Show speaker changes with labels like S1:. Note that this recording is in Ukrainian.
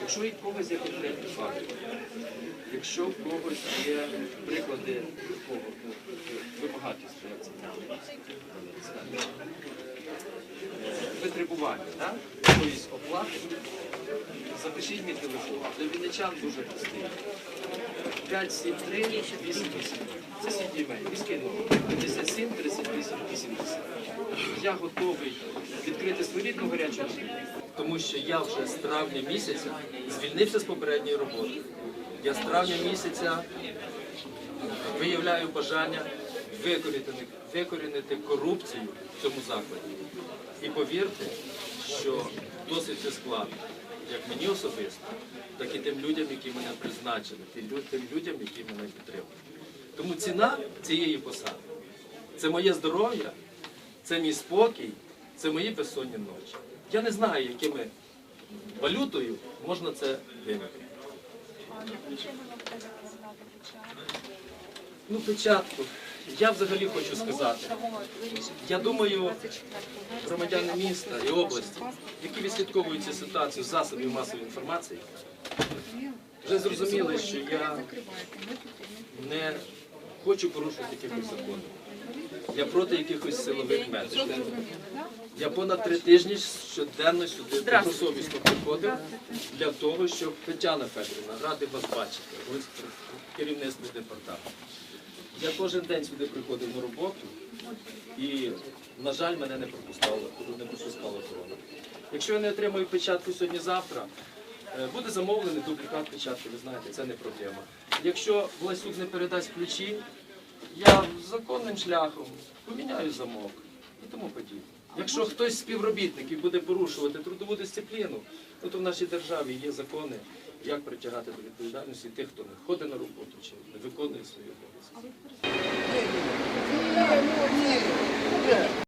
S1: Якщо і в когось є конкретні факти, якщо в когось є приклади такого, ну, ви багаті витребування, так? якоїсь оплати, запишіть мій телефон. Для вінничан дуже простий. 573 88. Я готовий відкрити своєрідну гарячу. Тому що я вже з травня місяця звільнився з попередньої роботи. Я з травня місяця виявляю бажання викорінити, викорінити корупцію в цьому закладі. І повірте, що досить це складно, як мені особисто, так і тим людям, які мене призначили, тим людям, які мене підтримують. Тому ціна цієї посади це моє здоров'я, це мій спокій, це мої безсонні ночі. Я не знаю, якими валютою можна це вимірити. Ну, печатку. Я взагалі хочу сказати. Я думаю, громадяни міста і області, які відслідковують цю ситуацію засобів масової інформації, вже зрозуміли, що я не хочу порушувати якихось законів. Я проти якихось силових методів. Я понад три тижні щоденно сюди добросовісно приходив для того, щоб Тетяна Федорівна, радий вас бачити, з керівництво департаменту. Я кожен день сюди приходив на роботу і, на жаль, мене не пропускала, не пропускала охорона. Якщо я не отримаю печатку сьогодні-завтра, е, буде замовлений дублікат печатки, ви знаєте, це не проблема. Якщо Власюк не передасть ключі, я законним шляхом поміняю замок і тому подібне. Якщо хтось з співробітників буде порушувати трудову дисципліну, ну, то в нашій державі є закони, як притягати до відповідальності тих, хто не ходить на роботу чи не виконує свої обов'язки.